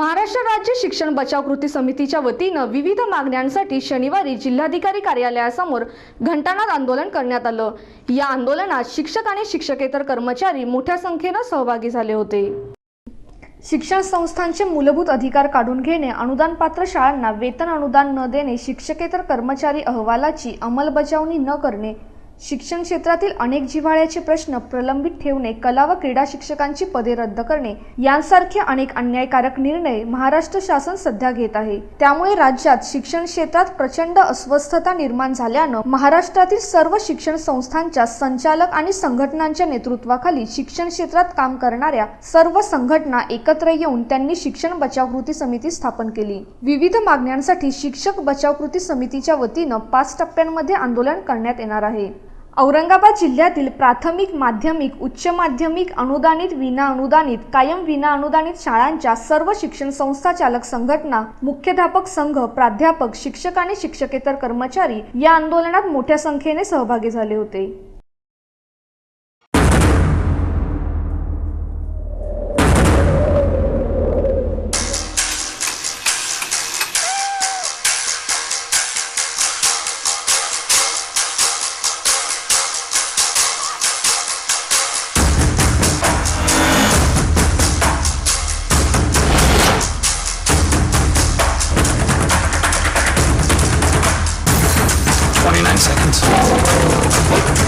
महाराष्ट्र राज्य शिक्षण बचाव कृती समितीच्या वतीनं विविध मागण्यांसाठी शनिवारी जिल्हाधिकारी कार्यालयासमोर घंटानाद आंदोलन करण्यात आलं. या आंदोलनात शिक्षक आणि शिक्षकेतर कर्मचारी मोठ्या संख्येनं सहभागी झाले होते. शिक्षण संस्थांचे मूलभूत अधिकार काढून घेणे अनुदानपात्र शाळांना वेतन अनुदान न देणे शिक्षकेतर कर्मचारी अहवालाची अंमलबजावणी न करणे शिक्षण क्षेत्रातील अनेक जिव्हाळ्याचे प्रश्न प्रलंबित ठेवणे कला व क्रीडा शिक्षकांची पदे रद्द करणे यांसारखे अनेक अन्यायकारक निर्णय महाराष्ट्र शासन सध्या घेत आहे. त्यामुळे राज्यात शिक्षण क्षेत्रात प्रचंड अस्वस्थता निर्माण झाल्यानं महाराष्ट्रातील सर्व शिक्षण संस्थांच्या संचालक आणि संघटनांच्या नेतृत्वाखाली शिक्षण क्षेत्रात काम करणाऱ्या सर्व संघटना एकत्र येऊन त्यांनी शिक्षण बचाव कृती समिती स्थापन केली. विविध मागण्यांसाठी शिक्षक बचाव कृती समितीच्या वतीनं पाच टप्प्यांमध्ये आंदोलन करण्यात येणार आहे. औरंगाबाद जिल्ह्यातील प्राथमिक माध्यमिक उच्च माध्यमिक अनुदानित विना अनुदानित कायम विना अनुदानित शाळांच्या सर्व शिक्षण संस्था चालक संघटना मुख्याध्यापक संघ प्राध्यापक शिक्षक आणि शिक्षकेतर कर्मचारी या आंदोलनात मोठ्या संख्येने सहभागी झाले होते. 29 seconds.